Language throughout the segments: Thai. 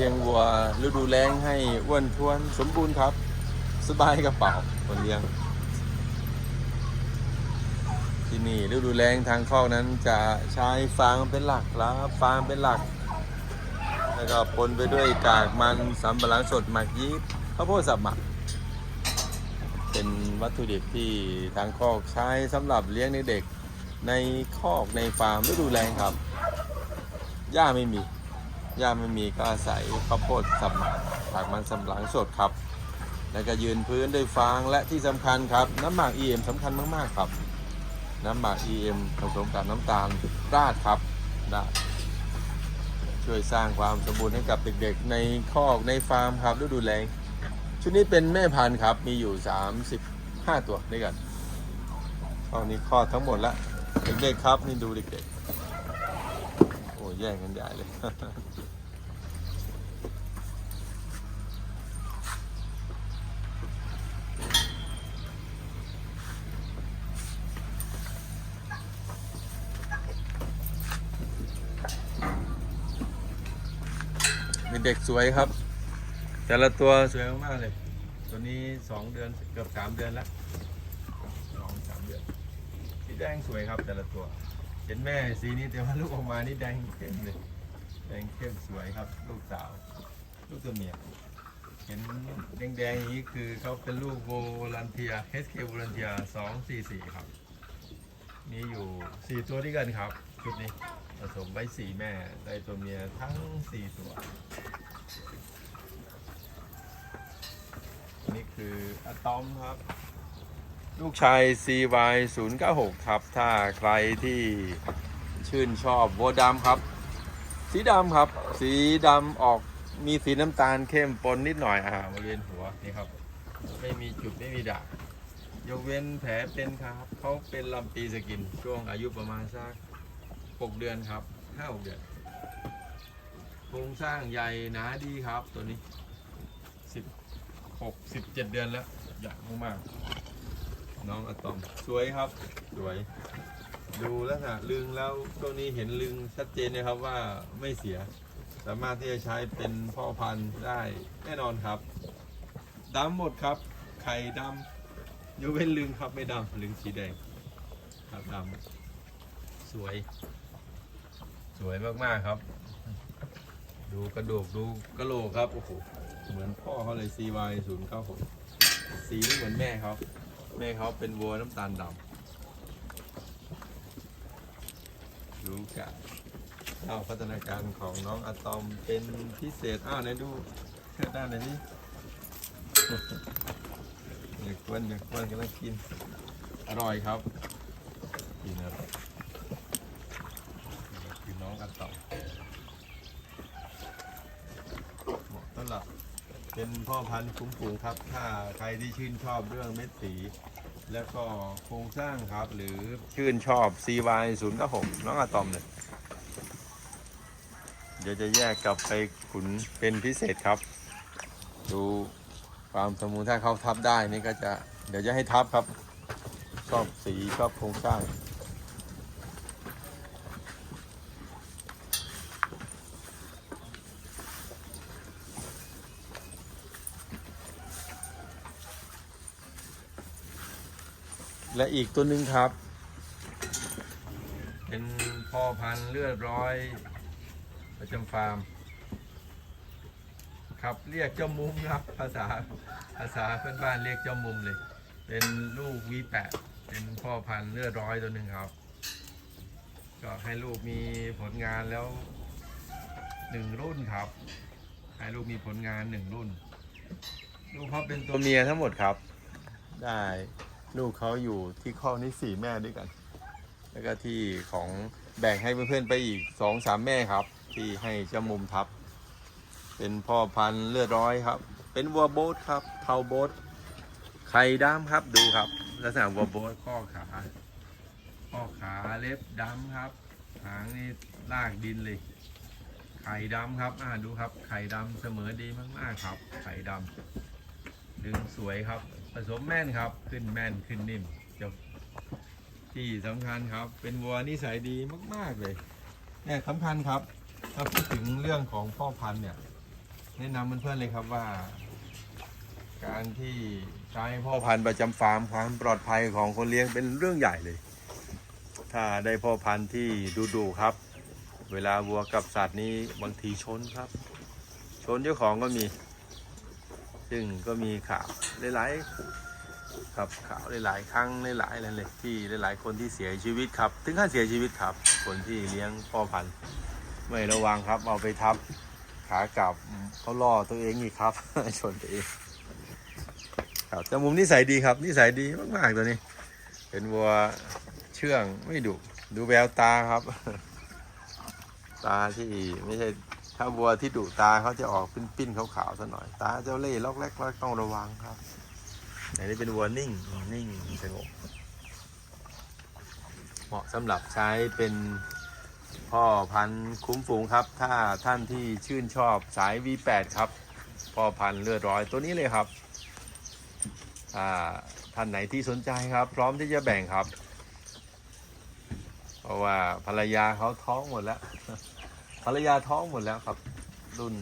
ลี้ยงวัวฤดูแล้งให้อ้วนท้วนสมบูรณ์ครับ สบายกระเป๋าคนเลี้ยง ที่นี่ฤดูแล้งทางคอกนั้นจะใช้ฟางเป็นหลักครับฟางเป็นหลัก แล้วก็ปนไปด้วยกากมันสำปะหลังสดหมักยีสต์ข้าวโพดสับหมัก เป็นวัตถุดิบที่ทางคอกใช้สำหรับเลี้ยงในเด็กในคอกในฟาร์มฤดูแล้งครับหญ้าไม่มี หญ้าไม่มีก็อาศัยข้าวโพดสับหมักกากมันสำปะหลังสดครับ แล้วก็ยืนพื้นด้วยฟางและที่สำคัญครับ น้ำหมัก EM สำคัญมากๆครับ น้ำหมัก EM ผสมกับน้ำตาลราดครับได้ช่วยสร้างความสมบูรณ์ให้กับเด็กๆ ในคอกในฟาร์มครับฤดูแล้งชุดนี้เป็นแม่พันธุ์ครับ มีอยู่ 35 ตัวด้วยกันคอกนี้คลอดทั้งหมดแล้วเด็กๆครับ นี่ดูเด็กๆ แย่งกันใหญ่เลยเป็นเด็กสวยครับ แต่ละตัวสวยมากเลย ตัวนี้สองเดือนเกือบสามเดือนแล้วสองสามเดือนสีแดงสวยครับแต่ละตัว ห็นแม่สีนี้แต่ว่าลูกออกมานี่แดงเข้มเลยแดงเข้มสวยครับ ลูกสาว ลูกตัวเมียเห็นแดงๆอย่างนี้คือเขาเป็นลูกโวลันเทีย HK โวลันเทียสองสี่สี่ครับ มีอยู่สี่ตัวด้วยกันครับชุดนี้ผสมไว้สี่แม่ได้ตัวเมียทั้งสี่ตัวนี่คืออะตอมครับ ลูกชาย CY 0 9 6 ครับ ถ้าใครที่ชื่นชอบวัวดำครับ สีดำครับ สีดำออกมีสีน้ำตาลเข้มปนนิดหน่อยอ่าบริเวณหัวนี่ครับ ไม่มีจุดไม่มีด่างยกเว้นแผลเป็นครับเขาเป็นลำปีสกินช่วงอายุประมาณสักหกเดือนครับห้าหกเดือนโครงสร้างใหญ่หนาดีครับตัวนี้สิบหกสิบเจ็ดเดือนแล้วใหญ่มากๆ น้องอะตอม สวยครับ สวย ดูแล้วนะลึงแล้วตัวนี้เห็นลึงชัดเจนนะครับว่าไม่เสีย สามารถที่จะใช้เป็นพ่อพันธุ์ได้แน่นอนครับดำหมดครับ ไข่ดำยกเว้นลึงครับไม่ดำลึงสีแดง ครับดำสวย สวยมากๆครับ ดูกระดูกดูกระโหลกครับโอ้โหเหมือนพ่อเขาเลย CY 0 9 6สีไม่เหมือนแม่เขา แม่เขาเป็นวัวน้ำตาลดำดูกันเอาพัฒนาการของน้องอะตอมเป็นพิเศษ อ้าวไหนดูเชิดด้านไหนนี่อย่ากวนอย่ากวนกำลังกิน อร่อยครับกินอร่อยคือน้องอันต่อเหมาะสำหรับเป็นพ่อพันธุ์คุ้มฝูงครับ ถ้าใครที่ชื่นชอบเรื่องเม็ดสี แล้วก็โครงสร้างครับ หรือชื่นชอบ CY 0 9 6น้องอะตอมเลยเดี๋ยวจะแยกกลับไปขุนเป็นพิเศษครับ ดูความสมูทถ้าเขาทับได้นี่ก็จะ เดี๋ยวจะให้ทับครับ ชอบสีชอบโครงสร้าง และอีกตัวหนึ่งครับ เป็นพ่อพันธุ์เลือดร้อย ประจำฟาร์ม ครับเรียกเจ้ามุมครับ ภาษาภาษาเพื่อนบ้านเรียกเจ้ามุมเลย เป็นลูกวีแปดเป็นพ่อพันธุ์เลือดร้อยตัวหนึ่งครับ ก็ให้ลูกมีผลงานแล้วหนึ่งรุ่นครับ ให้ลูกมีผลงานหนึ่งรุ่น ลูกเขาเป็นตัวเมียทั้งหมดครับ ได้ ลูกเขาอยู่ที่ข้อนี้สี่แม่ด้วยกัน แล้วก็ที่ของแบ่งให้เพื่อนๆไปอีกสองสามแม่ครับ ที่ให้เจ้ามุมทับ เป็นพ่อพันธุ์เลือดร้อยครับ เป็นวัวโบสครับเทาโบสไข่ดำครับดูครับ ลักษณะวัวโบสข้อขาข้อขาเล็บดำครับ หางนี่ลากดินเลย ไข่ดำครับอ่าดูครับไข่ดำเสมอดีมากๆครับ ไข่ดำดึงสวยครับ ผสมแม่นครับ ขึ้นแม่นขึ้นนิ่มจบที่สำคัญครับ เป็นวัวนิสัยดีมาก ๆ เลยเนี่ยสำคัญครับ ถ้าพูดถึงเรื่องของพ่อพันธุ์เนี่ย แนะนำเพื่อนๆเลยครับว่า การที่ใช้พ่อพันธุ์ประจำฟาร์มความปลอดภัยของคนเลี้ยงเป็นเรื่องใหญ่เลย ถ้าได้พ่อพันธุ์ที่ดุๆครับ เวลาวัวกับสัตว์นี้บางทีชนครับ ชนเจ้าของก็มี ซึ่งก็มีข่าวหลายๆครับข่าวหลายๆครั้งหลายๆนั่นเลยที่หลายๆคนที่เสียชีวิตครับ ถึงขั้นเสียชีวิตครับ คนที่เลี้ยงพ่อพันธุ์ไม่ระวังครับ เอาไปทับขากลับเขาล่อตัวเองอีกครับชนตัวเองครับแต่มุมนิสัยดีครับนิสัยดีมากๆตัวนี้ เป็นวัวเชื่องไม่ดุดูแววตาครับ ตาที่ไม่ใช่ ถ้าวัวที่ดุตาเขาจะออกปิ้นๆขาวๆซะหน่อย ตาเจ้าเล่ล็อกแรกล็อกต้องระวังครับอันนี้เป็นวัวนิ่งนิ่งสงบเหมาะสำหรับใช้เป็นพ่อพันธุ์คุ้มฝูงครับ ถ้าท่านที่ชื่นชอบสาย V8 ครับ พ่อพันธุ์เลือดร้อยตัวนี้เลยครับท่านไหนที่สนใจครับ พร้อมที่จะแบ่งครับ เพราะว่าภรรยาเขาท้องหมดแล้ว ภรรยาท้องหมดแล้วครับ รุ่น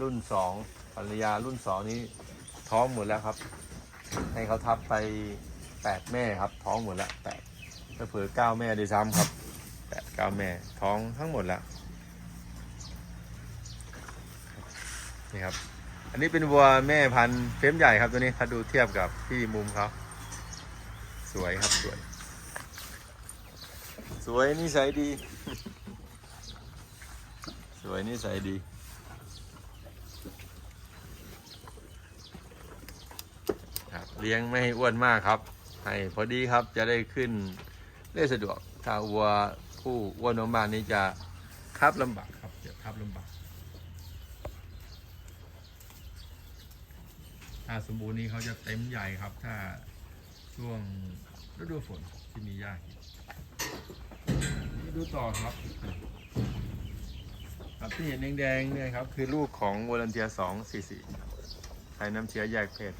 รุ่นสองภรรยารุ่นสองนี้ท้องหมดแล้วครับ ให้เขาทับไปแปดแม่ครับ ท้องหมดแล้วแปดเผื่อเก้าแม่ด้วยซ้ำครับแปดเก้าแม่ท้องทั้งหมดแล้วนี่ครับ อันนี้เป็นวัวแม่พันธุ์เฟรมใหญ่ครับตัวนี้ถ้าดูเทียบกับที่มุมเขาสวยครับสวย สวยนิสัยดี สวยนิสัยดีครับเลี้ยงไม่ให้อ้วนมากครับ ให้พอดีครับจะได้ขึ้นได้สะดวก ถ้าวัวผู้อ้วนมากๆนี้จะทับลำบากครับจะทับลำบากถ้าสมบูรณ์นี้เขาจะเต็มใหญ่ครับ ถ้าช่วงฤดูฝนที่มีหญ้ากินนี่ดูต่อครับ ครับที่เห็นแดงๆเนี่ยครับคือลูกของวอลันเทียสองสี่สี่ใช้น้ำเชื้อแยกเพศ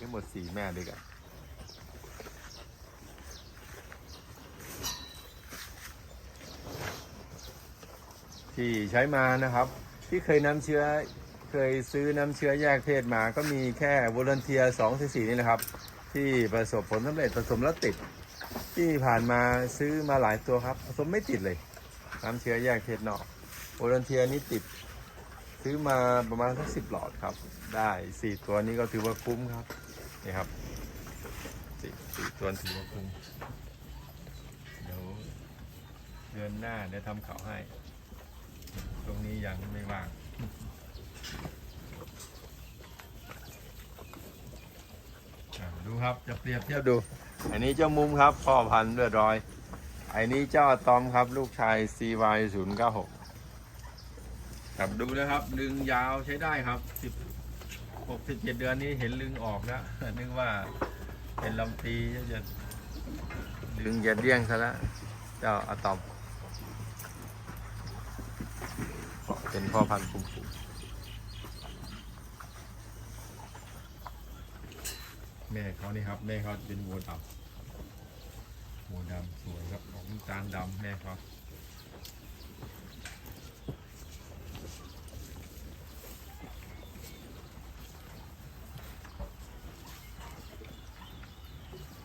ทั้งหมดสี่แม่ด้วยกันที่ใช้มานะครับ ที่เคยน้ำเชื้อเคยซื้อน้ำเชื้อแยกเพศมา ก็มีแค่วอลเนเทียสองสี่นี่นะครับ ที่ประสบผลสำเร็จผสมแล้วติดที่ผ่านมาซื้อมาหลายตัวครับ ผสมไม่ติดเลยน้ำเชื้อแยกเพศนอก วอลเนเทียนี่ติด ซื้อมาประมาณสักสิบหลอดครับ ได้สี่ตัวนี้ก็ถือว่าคุ้มครับ นี่ครับสี่สี่ตัวถือว่าคุ้ม เดี๋ยวเดือนหน้าเดี๋ยวทำเขาให้ ตรงนี้ยังไม่ว่างดูครับจะเปรียบเทียบดู อันนี้เจ้ามุมครับพ่อพันธุ์เลือดร้อย อันนี้เจ้าอะตอมครับ ลูกชาย CY 0 9 6 ครับดูนะครับลึงยาวใช้ได้ครับ10 6 17เดือนนี้เห็นลึงออกแล้วนึกว่าเป็นลำปีจะจะลึงจะเดี้ยงซะแล้วเจ้าอะตอมเป็นพ่อพันธุ์คุ้มฝูแม่เขานี่ครับ แม่เขาเป็นวัวดำวัวดำสวยครับออกน้ำตาลดำแม่เขา